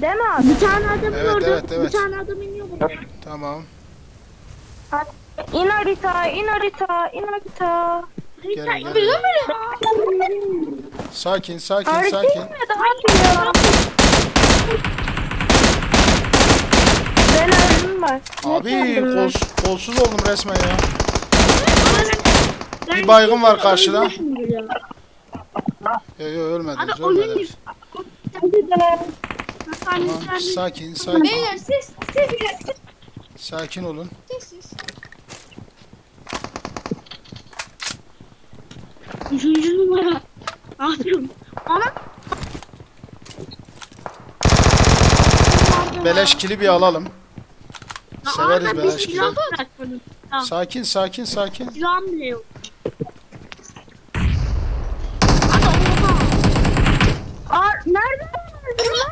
Değil mi abi? Bir tane adam Evet, gördüm. evet, evet. Bir tane adam iniyor buraya. Tamam. Hadi. İn harita, in harita, in harita. Gelin gelin. Sakin sakin Harita sakin. inmedi abi ya. Ben öldüm bak. Abi kols, kolsuz oldum resmen ya. Bir baygın var karşıda. Yo yo ölmediniz Abi oyun ölmediniz. Hadi Tamam sakin sakin. Beyler siz siz Sakin olun. siz. Üçüncü numara. Atıyorum. Ana. Beleş kili bir alalım. Severiz beleş kili. Sakin sakin sakin. Silahım bile yok. Ana oha. Aa, nerede öldün lan?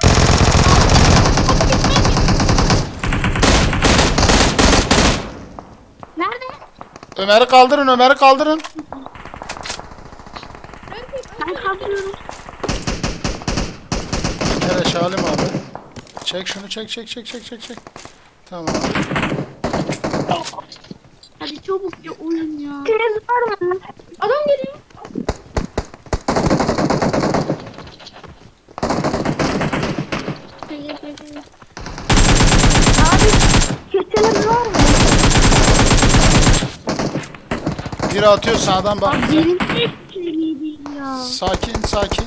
Nerede? Ömer'i kaldırın Ömer'i kaldırın. Ben kaldırıyorum. Kere Şalim abi. Çek şunu çek çek çek çek çek çek. Tamam. Hadi çabuk ya oyun ya. Kriz var mı? Adam geliyor. Abi keçeniz var mı? Biri atıyor sağdan bak. Benim tek ya. Sakin sakin.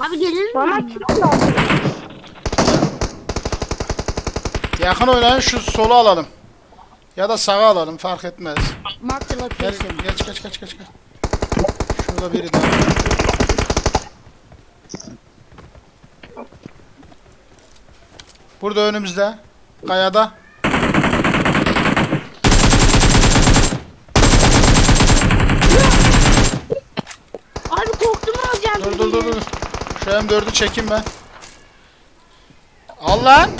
Abi gelir Bana mi? kilo lazım. Yakın oynayın şu solu alalım. Ya da sağa alalım fark etmez. Marked a Gel location. geç geç geç geç. geç. Şurada biri daha. Burada önümüzde. Kayada. Abi korktum alacağım. Dur dur dur dur. Şu M4'ü çekeyim ben. Al lan.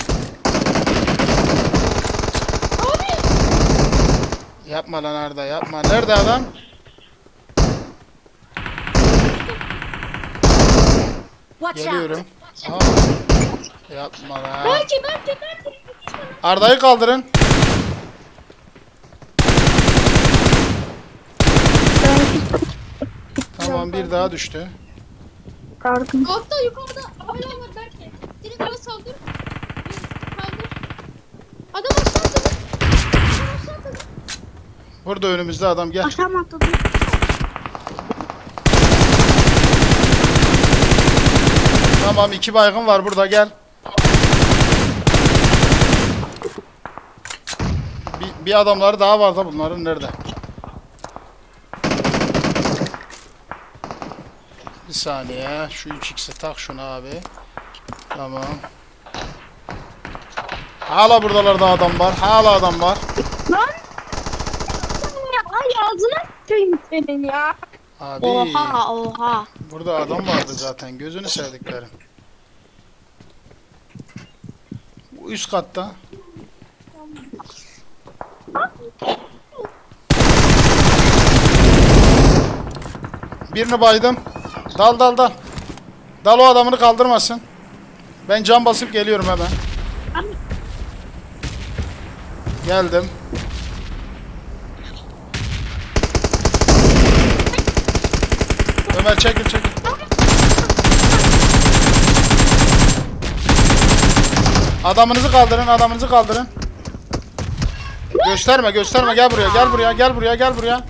Yapma lan Arda yapma. Nerede adam? Watch out. Geliyorum. Aa. Yapma lan. Belki belki belki. Arda'yı kaldırın. Tamam bir daha düştü. Kargın. Altta yukarıda hala var belki. Direkt ona saldır. Kaldır. Adam aşağı atladı. Adam aşağı atladı. Burada önümüzde adam gel. Aşağı mı atladı? Tamam iki baygın var burada gel. Bir, adamları daha var da bunların nerede? Bir saniye şu 3x'i tak şuna abi. Tamam. Hala buradalarda adam var. Hala adam var. Lan! Ay ağzına sıçayım senin ya. Abi Oha oha. burada adam vardı zaten. Gözünü sevdiklerim. Bu üst katta. Birini baydım. Dal dal dal. Dal o adamını kaldırmasın. Ben cam basıp geliyorum hemen. Geldim. Ömer çekil çekil. Adamınızı kaldırın, adamınızı kaldırın. Gösterme, gösterme. Gel buraya, gel buraya, gel buraya, gel buraya.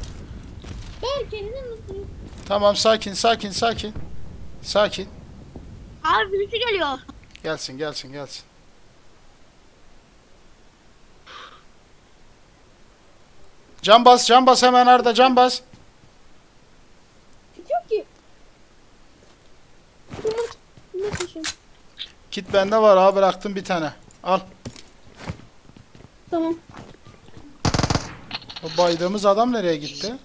Nasıl? Tamam, sakin, sakin, sakin. Sakin. Abi birisi geliyor. Gelsin, gelsin, gelsin. Can bas, can bas hemen Arda, can bas. Yok ki. Kit bende var ha, bıraktım bir tane. Al. Tamam. O baydığımız adam nereye gitti?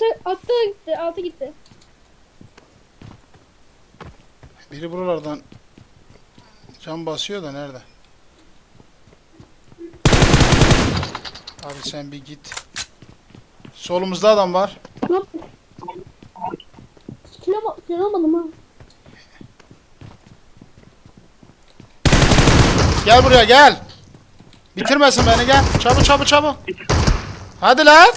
Altı, altta gitti, altı gitti. Biri buralardan can basıyor da nerede? Abi sen bir git. Solumuzda adam var. Yok. ama kör olmadım ha. Gel buraya gel. Bitirmesin beni gel. Çabuk çabuk çabuk. Hadi lan.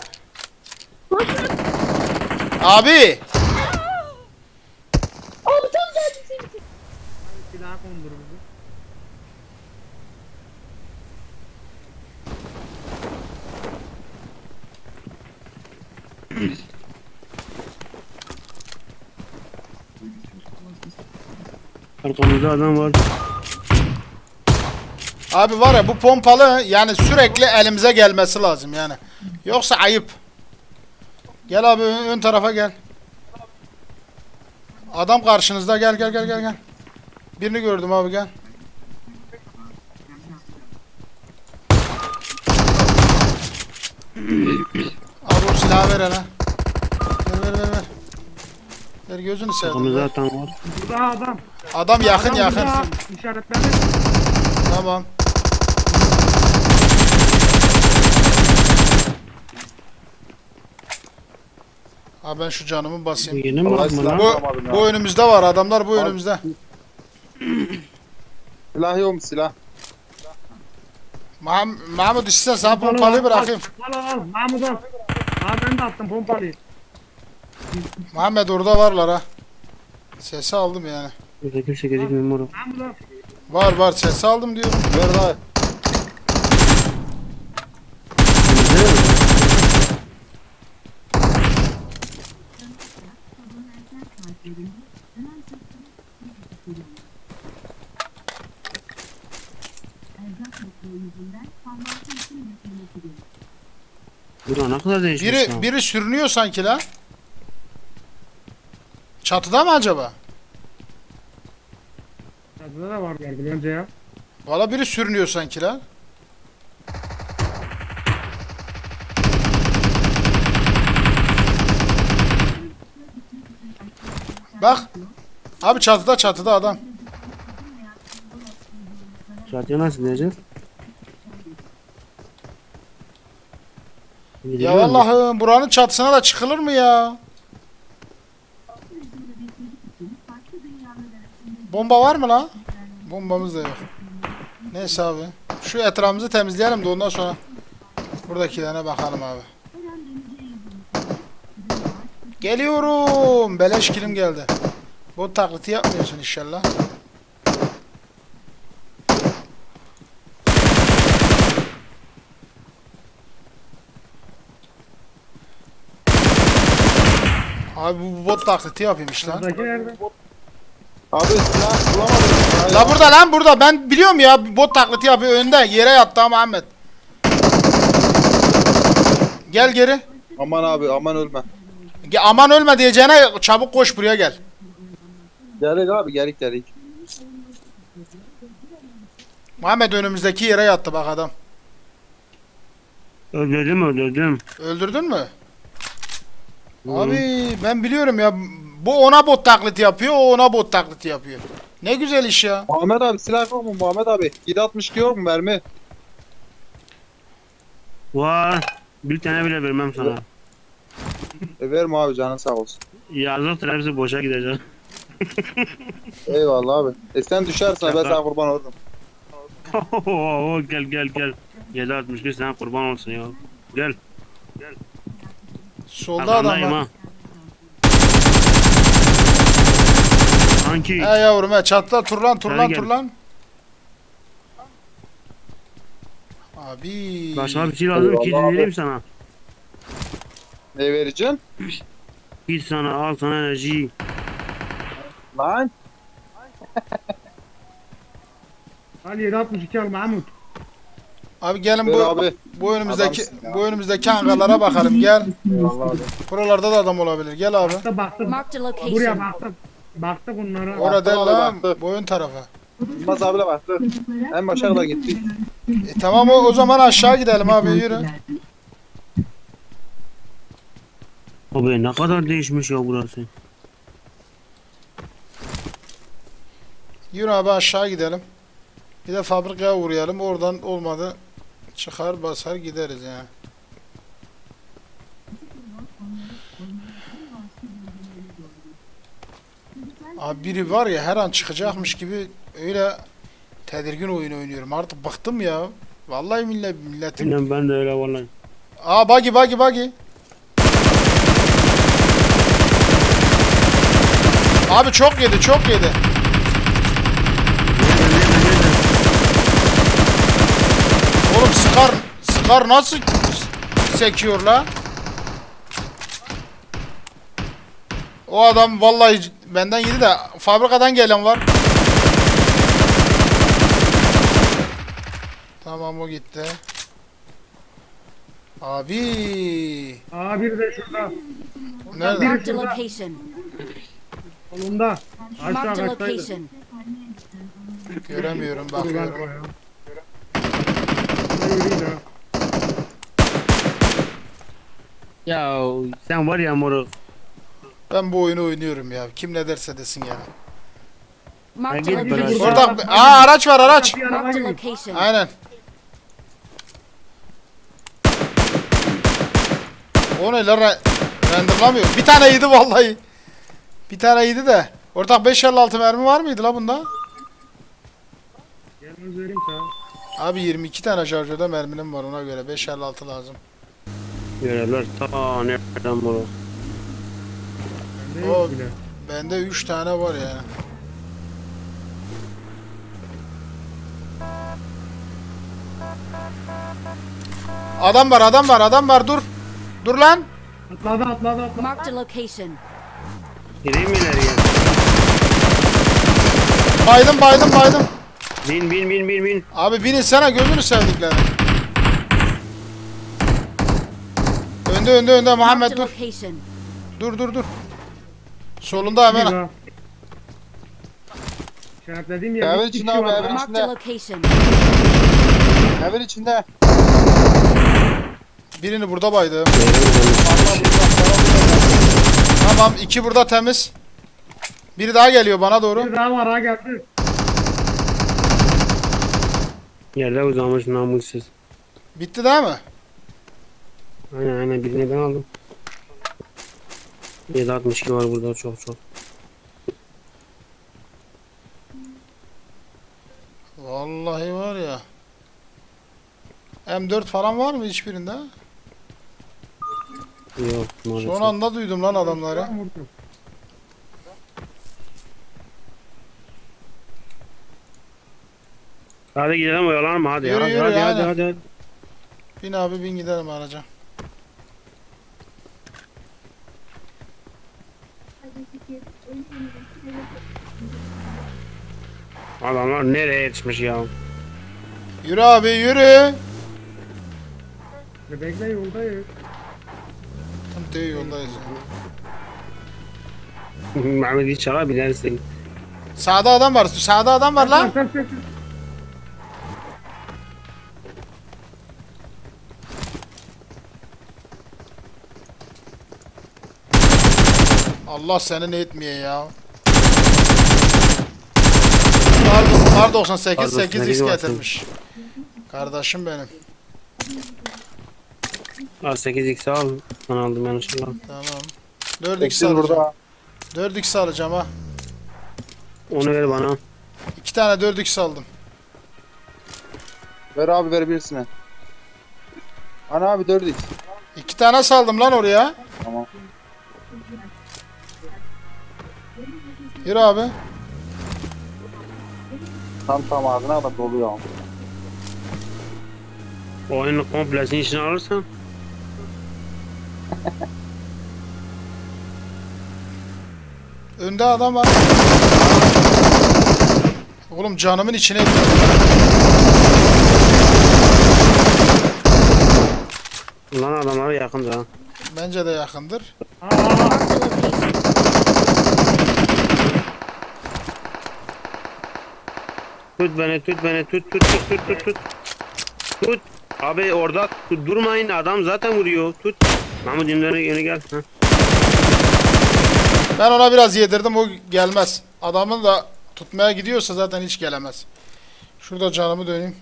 Abi tam geldi seni. Silah kondur bizi. Arkamızda adam var. Abi var ya bu pompalı yani sürekli elimize gelmesi lazım yani. Yoksa ayıp. Gel abi ön, ön tarafa gel. Adam karşınızda gel gel gel gel gel. Birini gördüm abi gel. Abi o silahı ver hele. Ver ver ver ver. Ver gözünü seveyim. Arkamızda adam var. Burada adam. Adam yakın Adam yakın. burada. İşaretledi. Tamam. Abi ben şu canımı basayım. yeni mi lan? Bu, bu önümüzde var adamlar bu önümüzde. Silah yok mu silah? Mah Mahmut istersen sana pompalıyı bırakayım. Al al al. Mahmut al. Abi ben de attım pompalıyı. Muhammed orada varlar ha. Sesi aldım yani. Burada kimse. Mahmut al. Var var sesi aldım diyorum. Ver daha. Bura ne kadar değişmiş Biri lan. biri sürünüyor sanki la. Çatıda mı acaba? Çatıda da varlardı bence ya. Valla biri sürünüyor sanki la. Bak. Abi çatıda çatıda adam. Çatıya nasıl ineceğiz? Ya vallahi buranın çatısına da çıkılır mı ya? Bomba var mı la? Bombamız da yok. Neyse abi. Şu etrafımızı temizleyelim de ondan sonra buradakilerine bakalım abi. Geliyorum. Beleş kilim geldi. Bu taklidi yapmıyorsun inşallah. Abi bu bot taklidi lan. Buradaki nerede? Abi silah bulamadım. Silah La burada lan burada. Ben biliyorum ya bot taklidi yapıyor önde. Yere yattı ama Ahmet. Gel geri. Aman abi aman ölme. Ge- aman ölme diyeceğine çabuk koş buraya gel. Gelik abi gelik gelik. Muhammed önümüzdeki yere yattı bak adam. Öldürdüm öldürdüm. Öldürdün mü? Abi ben biliyorum ya. Bu ona bot taklidi yapıyor, o ona bot taklidi yapıyor. Ne güzel iş ya. Muhammed abi silah yok mu Muhammed abi? 762 yok mu mermi? Var. Bir tane bile vermem sana. E verme abi canın sağ olsun. Yazıktır hepsi boşa gidecek. Eyvallah abi. E sen düşersen ben sana kurban olurum. gel gel gel. 762 sana kurban olsun ya. Gel. Solda adam Arkandayım var. ha. Sanki. He yavrum he çatıda turlan turlan gel. turlan. Abi. Başka bir şey lazım ki Eyvallah abi. vereyim sana. Ne vereceksin? Git sana al sana enerji. Lan. Al 762 al Mahmut. Abi gelin bu abi. bu önümüzdeki Adamsın ya. bu önümüzdeki hangarlara bakalım gel. Eyvallah abi. Buralarda da adam olabilir. Gel abi. Baktı baktı. Marked a Buraya location. baktı. Baktı bunlara. Orada değil lan. baktı. Bu ön tarafa. Yılmaz abi de baktı. En başa kadar gittik. E, tamam o, o zaman aşağı gidelim abi yürü. Abi ne kadar değişmiş ya burası. Yürü abi aşağı gidelim. Bir de fabrikaya uğrayalım. Oradan olmadı. Çıkar basar gideriz yani. Abi biri var ya her an çıkacakmış gibi öyle tedirgin oyun oynuyorum. Artık bıktım ya. Vallahi millet milletin. Aynen ben de öyle vallahi. Aa buggy buggy buggy. Abi çok yedi çok yedi. Oğlum Scar Scar nasıl sekiyor la? O adam vallahi benden yedi de fabrikadan gelen var. Tamam o gitti. Abi. Aa biri de şurada. Nerede? Marked a location. Solunda. Aşağı Marked a kaçtaydı. location. Göremiyorum Dur ben bakıyorum. koyayım. Ne yürüyün ha. Ya sen var ya moruk. Ben bu oyunu oynuyorum ya. Kim ne derse desin ya. Marked git a bana. location. Orada aa araç var araç. Bir araba Marked a geliyor. location. Aynen. O ne lan re- renderlamıyor. Bir tane yedi vallahi. Bir tane yedi de. Ortak 556 mermi var mıydı la bunda? Yalnız vereyim sana. Abi 22 tane şarjörde merminim var ona göre 556 lazım. Görevler ta nereden moruk. Bende O- bile. Bende 3 tane var yani. Adam var adam var adam var dur. Dur lan. Atladı atladı atladı. Marked a location. Gireyim mi ileriye? Baydım baydım baydım. Bin bin bin bin bin. Abi binin sana gözünü sevdikleri. Önde önde önde Muhammed dur. Dur dur dur. Solunda hemen. İşaretlediğim yer. Evin içinde abi, evin location. Evin içinde. Birini burada baydım. Tamam iki burada temiz. Biri daha geliyor bana doğru. Bir daha var ha geldi. Yerde uzanmış namussuz. Bitti değil mi? Aynen aynen birini ben aldım. 762 var burada çok çok. Vallahi var ya. M4 falan var mı hiçbirinde? Yok maalesef. Son anda duydum lan adamları. Hadi gidelim oyalanma hadi. Yürü, hadi, yürü, hadi, hadi, hadi, hadi. Bin abi bin gidelim araca. Adamlar nereye yetişmiş ya? Yürü abi yürü. Bekle yoldayız. Tam T yoldayız. Mehmet İçar'a binersin. Sağda adam var. Sağda adam var lan. Allah seni ne etmeye ya. Kar, kar 98 Kar 8 98 x getirmiş. Kardeşim benim. Al 8x al. Ben aldım yanlışlıkla. Tamam. 4 x alacağım. burada. 4 x alacağım ha. Onu ver bana. 2 tane 4 x aldım. Ver abi ver birisine. Ana abi 4x. 2 tane saldım lan oraya. Tamam. Yürü abi. Tam tam ağzına kadar dolu ya. Oyunun komplesini içine alırsan. Önde adam var. Oğlum canımın içine. Ulan adamlara yakın da. Bence de yakındır. Aa, aa, aa. Marked a location. Tut beni tut beni tut tut tut tut tut tut. Tut. Abi orada tut, durmayın adam zaten vuruyor. Tut. Mahmut İmdar'a yeni gel. Heh. Ben ona biraz yedirdim o gelmez. Adamın da tutmaya gidiyorsa zaten hiç gelemez. Şurada canımı döneyim.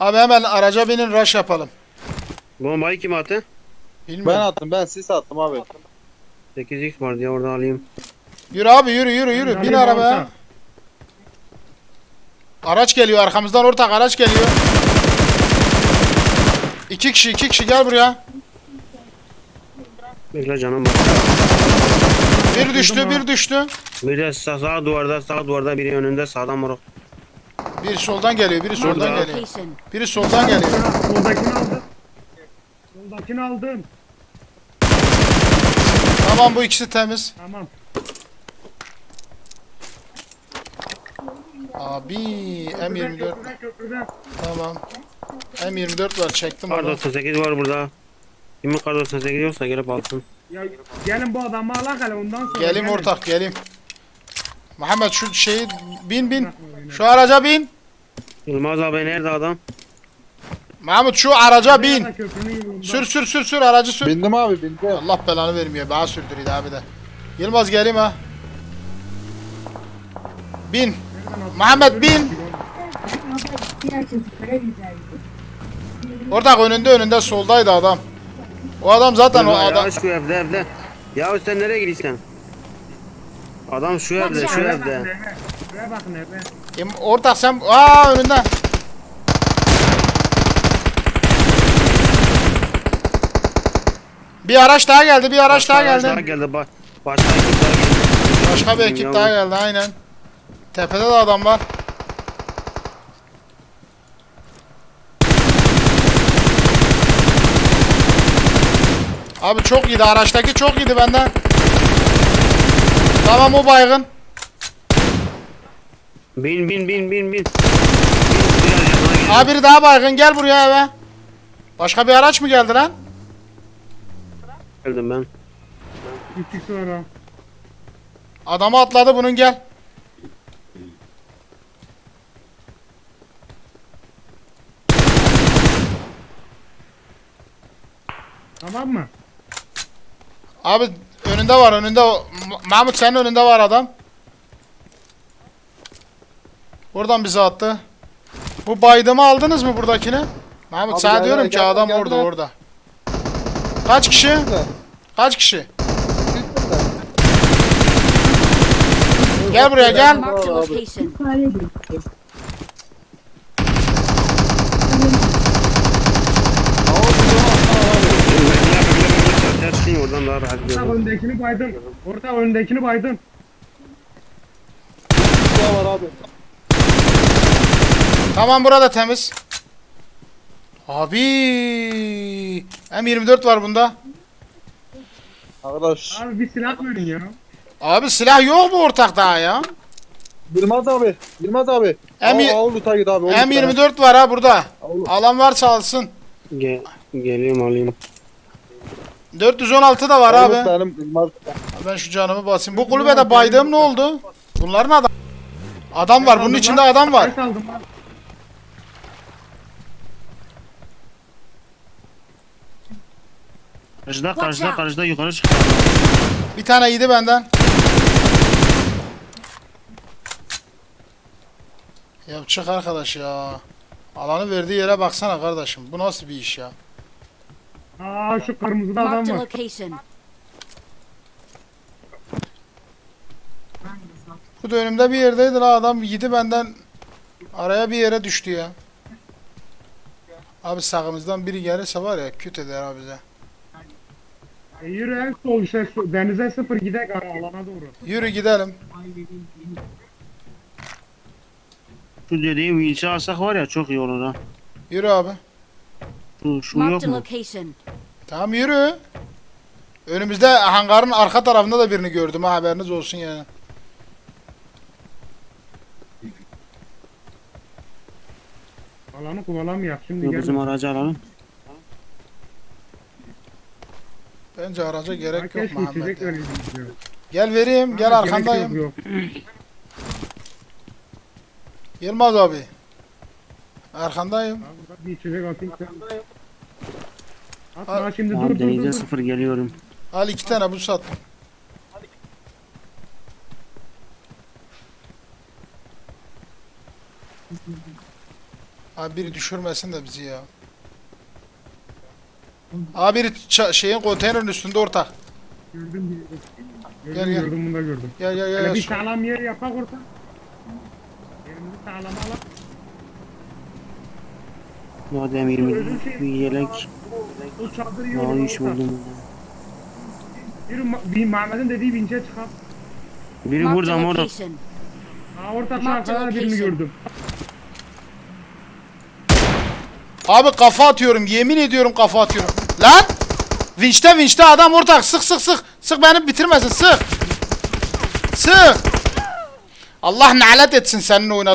Abi hemen araca binin rush yapalım. Bombayı kim attı? Bilmiyorum. Ben attım ben sis attım abi. 8x var diye orada alayım. Yürü abi yürü yürü yürü. Bin arabaya. Araç geliyor arkamızdan ortak araç geliyor. İki kişi iki kişi gel buraya. Bekle canım bak. Bir düştü bir düştü. Bir de sağ, sağ duvarda sağ duvarda biri önünde sağdan moruk. Biri soldan geliyor biri soldan Burada. geliyor. Biri soldan geliyor. Soldakini aldım. Soldakini aldım. Tamam bu ikisi temiz. Tamam. Abi M24 Köprüde köprüde. tamam. M24 var çektim Kar onu. 98 var burada. Kimin kar 98 yoksa gelip alsın. Ya gelin bu adamı alak hele ondan sonra. Gelim gelin. ortak gelim. Muhammed şu şeyi bin bin. Şu araca bin. Yılmaz abi nerede adam? Mahmut şu araca bin. Sür sür sür sür aracı sür. Bindim abi bindim. Allah belanı vermiyor. Bana sürdürüyor abi de. Yılmaz gelim ha. Bin. Muhammed bin. Ortak önünde önünde soldaydı adam. O adam zaten o adam. Ya şu evde evde. Ya sen nereye gidiyorsun? Adam şu evde şu evde. eve. Şuraya bakın eve. Em, Ortak sen aa önünde. Bir araç daha geldi, bir araç daha Başka geldi. geldi. Ba başka ekip daha geldi. Başka bir ekip daha geldi aynen. Tepede de adam var. Abi çok iyiydi araçtaki çok iyiydi benden. Tamam o baygın. Bin bin bin bin bin. Abi biri daha baygın gel buraya eve. Başka bir araç mı geldi lan? Geldim ben. Gittik sonra. Adamı atladı bunun gel. Tamam mı? Abi önünde var önünde. Mahmut senin önünde var adam. Buradan bizi attı. Bu baydımı aldınız mı buradakini? Mahmut Abi sana geldiler, diyorum ki geldiler, adam geldiler. orada orada. Kaç kişi? Kaç kişi? Gel buraya gel. Marked a Abi. location. Tersin oradan daha rahat Orta gidiyorum. öndekini baydın. Orta öndekini baydın. Daha var abi. Tamam burada temiz. Abi M24 var bunda. Arkadaş. Abi bir silah verin ya. Abi silah yok mu ortak daha ya? Yılmaz abi. Yılmaz abi. M- git abi. al lütfen. M24 var ha burada. Al. Alan varsa alsın. Gel, geliyorum alayım. 416 da var abi. Benim. Ben şu canımı basayım. Bu kulübede baydığım ne oldu? Bunların adam. Adam var. Bunun içinde adam var. Kaç aldım lan? Karşıda karşıda karşıda yukarı çık. Bir tane yedi benden. Ya çık arkadaş ya. Alanı verdiği yere baksana kardeşim. Bu nasıl bir iş ya? Aa şu kırmızıda adam Marked a var. location. Bu da önümde bir yerdeydi la adam yedi benden. Araya bir yere düştü ya. Abi sağımızdan biri gelirse var ya küt eder abi bize. E, yürü en sol su- denize sıfır gidek ara alana doğru. Yürü gidelim. Şu dediğim ilçe alsak var ya çok iyi olur ha. Yürü abi. Şu, şu yok Marked a mu? location. Tamam yürü. Önümüzde hangarın arka tarafında da birini gördüm ha haberiniz olsun yani. Alanı kullanamayak şimdi Dur, gel. Bizim aracı alalım. Bence araca gerek yok Muhammed. içecek ya. diyor. Gel vereyim gel gerek arkandayım. yok, yok. Yılmaz abi. Arkandayım. Abi Bir içecek atayım sen. Al. Atma şimdi dur dur dur. denize dur. sıfır geliyorum. Al iki tane bu sattım. Abi biri düşürmesin de bizi ya. Abi biri ça- şeyin konteynerin üstünde ortak. Gördüm gördüm. Gel, Gördüm gel. gördüm bunu da gördüm. Gel gel gel. Bir sağlam yer yapak orta. Yerimizi sağlam alalım. Madem 20 bir yelek. O çadır iyi Aa olur. iş buldum. Yürü Ma- bir Mehmet'in dediği vinçe çıkar. Biri Marked burada a moruk. location. Ha orta arkadan birini location. gördüm. Abi kafa atıyorum. Yemin ediyorum kafa atıyorum. Lan! Vinçte vinçte adam ortak. Sık sık sık. Sık beni bitirmesin. Sık. Sık. Allah nalet etsin senin oynadığın.